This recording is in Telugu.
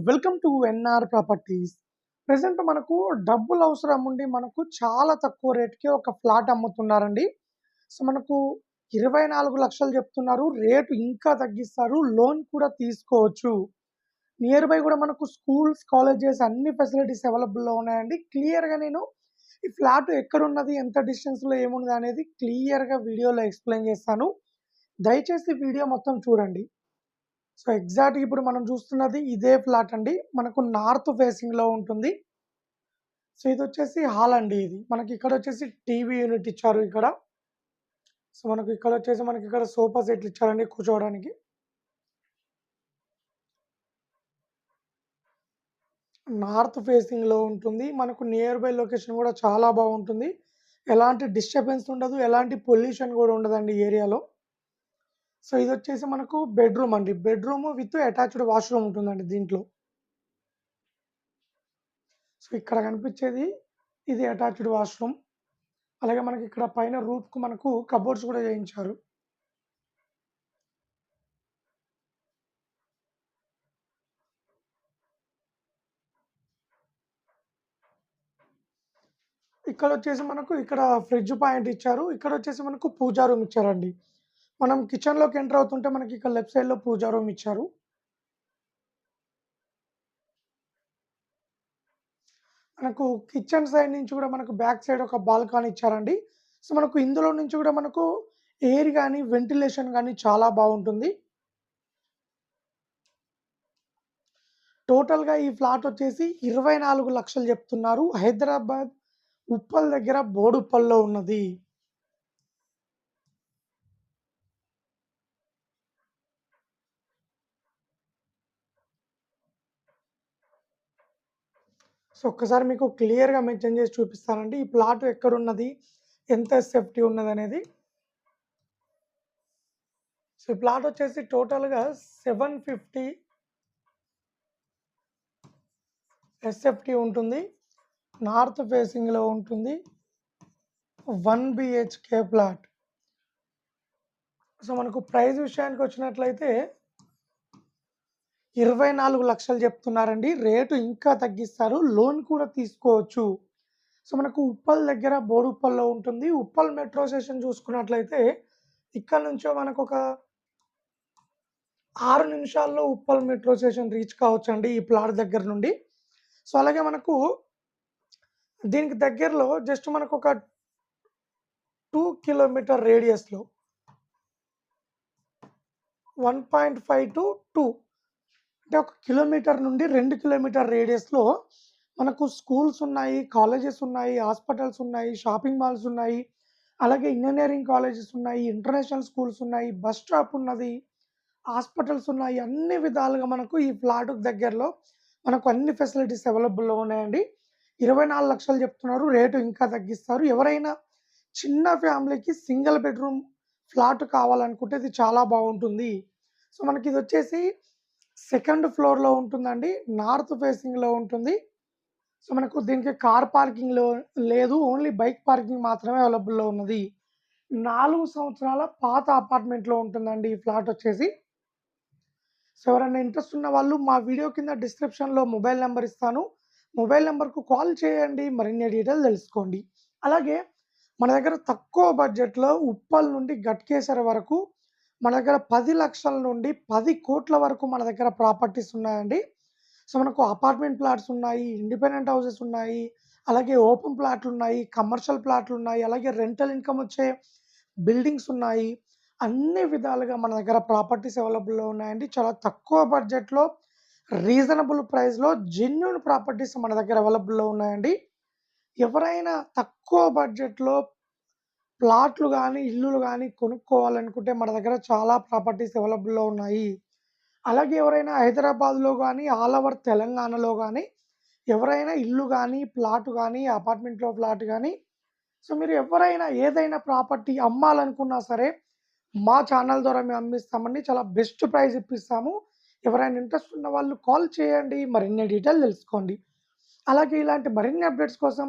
Welcome to NR properties. Present మనకు డబ్బులు అవసరం ఉండి మనకు చాలా తక్కువ రేట్‌కి ఒక ఫ్లాట్ అమ్ముతున్నారండి. సో, మనకు 24,00,000 చెప్తున్నారు. రేటు ఇంకా తగ్గిస్తారు. లోన్ కూడా తీసుకోవచ్చు. నియర్ బై కూడా మనకు స్కూల్స్, కాలేజెస్ అన్ని ఫెసిలిటీస్ అవైలబుల్‌లో ఉన్నాయండి. క్లియర్‌గా నేను ఈ ఫ్లాట్ ఎక్కడున్నది, ఎంత డిస్టెన్స్‌లో ఏమున్నది అనేది క్లియర్‌గా వీడియోలో ఎక్స్‌ప్లెయిన్ చేస్తాను. దయచేసి వీడియో మొత్తం చూడండి. సో, ఎగ్జాక్ట్‌గా ఇప్పుడు మనం చూస్తున్నది ఇదే ఫ్లాట్ అండి. మనకు నార్త్ ఫేసింగ్‌లో ఉంటుంది. సో, ఇదొచ్చేసి హాల్ అండి ఇది. మనకి ఇక్కడ వచ్చేసి టీవీ యూనిట్ ఇచ్చారు ఇక్కడ. సో, మనకు ఇక్కడ వచ్చేసి మనకి ఇక్కడ సోఫా సెట్లు ఇచ్చారండి కూర్చోవడానికి. నార్త్ ఫేసింగ్‌లో ఉంటుంది. మనకు నియర్ బై లొకేషన్ కూడా చాలా బాగుంటుంది. ఎలాంటి డిస్టర్బెన్స్ ఉండదు. ఎలాంటి పొల్యూషన్ కూడా ఉండదండి ఏరియాలో. సో, ఇది వచ్చేసి మనకు బెడ్‌రూమ్ అండి. బెడ్‌రూమ్ విత్ అటాచ్డ్ వాష్‌రూమ్ ఉంటుందండి దీంట్లో. సో, ఇక్కడ కనిపించేది ఇది అటాచ్డ్ వాష్‌రూమ్. అలాగే మనకి ఇక్కడ పైన రూఫ్‌కు మనకు కబోర్డ్స్ కూడా చేయించారు. ఇక్కడ వచ్చేసి మనకు ఇక్కడ ఫ్రిడ్జ్ పాయింట్ ఇచ్చారు. ఇక్కడ వచ్చేసి మనకు పూజా రూమ్ ఇచ్చారండి. మనం కిచెన్‌లోకి ఎంటర్ అవుతుంటే మనకి ఇక్కడ లెఫ్ట్ సైడ్‌లో పూజా రూమ్ ఇచ్చారు. మనకు కిచెన్ సైడ్ నుంచి కూడా మనకు బ్యాక్ సైడ్ ఒక బాల్కాన్ ఇచ్చారండి. సో, మనకు ఇందులో నుంచి కూడా మనకు ఎయిర్ కానీ వెంటిలేషన్ కానీ చాలా బాగుంటుంది. టోటల్‌గా ఈ ఫ్లాట్ వచ్చేసి 24,00,000 చెప్తున్నారు. హైదరాబాద్ ఉప్పల్ దగ్గర బోడుప్పల్లో ఉన్నది. సో, ఒక్కసారి మీకు క్లియర్‌గా మెన్షన్ చేసి చూపిస్తానండి. ఈ ప్లాట్ ఎక్కడున్నది, ఎంత ఎస్ఎఫ్టీ ఉన్నదనేది. సో, ఈ ప్లాట్ వచ్చేసి టోటల్‌గా 750 ఎస్ఎఫ్టీ ఉంటుంది. నార్త్ ఫేసింగ్‌లో ఉంటుంది. వన్ బీహెచ్‌కే ప్లాట్ సో, మనకు ప్రైస్ విషయానికి వచ్చినట్లయితే 24,00,000 చెప్తున్నారండి. రేటు ఇంకా తగ్గిస్తారు. లోన్ కూడా తీసుకోవచ్చు. సో, మనకు ఉప్పల్ దగ్గర బోడుప్పల్లో ఉంటుంది. ఉప్పల్ మెట్రో స్టేషన్ చూసుకున్నట్లయితే ఇక్కడ నుంచో మనకొక ఆరు నిమిషాల్లో ఉప్పల్ మెట్రో స్టేషన్ రీచ్ కావచ్చండి ఈ ప్లాట్ దగ్గర నుండి. సో, అలాగే మనకు దీనికి దగ్గరలో జస్ట్ మనకు ఒక టూ కిలోమీటర్ రేడియస్‌లో 1.5-2 అంటే ఒక కిలోమీటర్ నుండి రెండు కిలోమీటర్ రేడియస్‌లో మనకు స్కూల్స్ ఉన్నాయి, కాలేజెస్ ఉన్నాయి, హాస్పిటల్స్ ఉన్నాయి, షాపింగ్ మాల్స్ ఉన్నాయి. అలాగే ఇంజనీరింగ్ కాలేజెస్ ఉన్నాయి, ఇంటర్నేషనల్ స్కూల్స్ ఉన్నాయి, బస్ స్టాప్ ఉన్నది, హాస్పిటల్స్ ఉన్నాయి. అన్ని విధాలుగా మనకు ఈ ఫ్లాట్ దగ్గరలో మనకు అన్ని ఫెసిలిటీస్ అవైలబుల్‌లో ఉన్నాయండి. 24,00,000 చెప్తున్నారు. రేటు ఇంకా తగ్గిస్తారు. ఎవరైనా చిన్న ఫ్యామిలీకి సింగిల్ బెడ్‌రూమ్ ఫ్లాట్ కావాలనుకుంటే ఇది చాలా బాగుంటుంది. సో, మనకి ఇది వచ్చేసి సెకండ్ ఫ్లోర్‌లో ఉంటుందండి. నార్త్ ఫేసింగ్‌లో ఉంటుంది. సో, మనకు దీనికి కార్ పార్కింగ్‌లో లేదు. ఓన్లీ బైక్ పార్కింగ్ మాత్రమే అవైలబుల్‌లో ఉన్నది. నాలుగు సంవత్సరాల పాత అపార్ట్మెంట్‌లో ఉంటుందండి ఈ ఫ్లాట్ వచ్చేసి. సో, ఎవరైనా ఇంట్రెస్ట్ ఉన్న వాళ్ళు మా వీడియో కింద డిస్క్రిప్షన్‌లో మొబైల్ నెంబర్ ఇస్తాను. మొబైల్ నెంబర్కు కాల్ చేయండి. మరిన్ని డీటెయిల్ తెలుసుకోండి. అలాగే మన దగ్గర తక్కువ బడ్జెట్‌లో ఉప్పల్ నుండి గట్కేసర్ వరకు మన దగ్గర పది లక్షల నుండి పది కోట్ల వరకు మన దగ్గర ప్రాపర్టీస్ ఉన్నాయండి. సో, మనకు అపార్ట్మెంట్ ప్లాట్స్ ఉన్నాయి, ఇండిపెండెంట్ హౌసెస్ ఉన్నాయి, అలాగే ఓపెన్ ప్లాట్లు ఉన్నాయి, కమర్షియల్ ప్లాట్లు ఉన్నాయి, అలాగే రెంటల్ ఇన్‌కమ్ వచ్చే బిల్డింగ్స్ ఉన్నాయి. అన్ని విధాలుగా మన దగ్గర ప్రాపర్టీస్ అవైలబుల్‌లో ఉన్నాయండి. చాలా తక్కువ బడ్జెట్‌లో రీజనబుల్ ప్రైస్‌లో జెన్యున్ ప్రాపర్టీస్ మన దగ్గర అవైలబుల్‌లో ఉన్నాయండి. ఎవరైనా తక్కువ బడ్జెట్‌లో ప్లాట్లు కానీ ఇల్లులు కానీ కొనుక్కోవాలనుకుంటే మన దగ్గర చాలా ప్రాపర్టీస్ అవైలబుల్‌లో ఉన్నాయి. అలాగే ఎవరైనా హైదరాబాద్‌లో కానీ ఆల్ ఓవర్ తెలంగాణలో కానీ ఎవరైనా ఇల్లు కానీ ప్లాట్ కానీ అపార్ట్మెంట్‌లో ఫ్లాట్ కానీ సో, మీరు ఎవరైనా ఏదైనా ప్రాపర్టీ అమ్మాలనుకున్నా సరే మా ఛానల్ ద్వారా మేము అమ్మిస్తామండి. చాలా బెస్ట్ ప్రైస్ ఇప్పిస్తాము. ఎవరైనా ఇంట్రెస్ట్ ఉన్న వాళ్ళు కాల్ చేయండి. మరిన్ని డీటెయిల్ తెలుసుకోండి. అలాగే ఇలాంటి మరిన్ని అప్డేట్స్ కోసం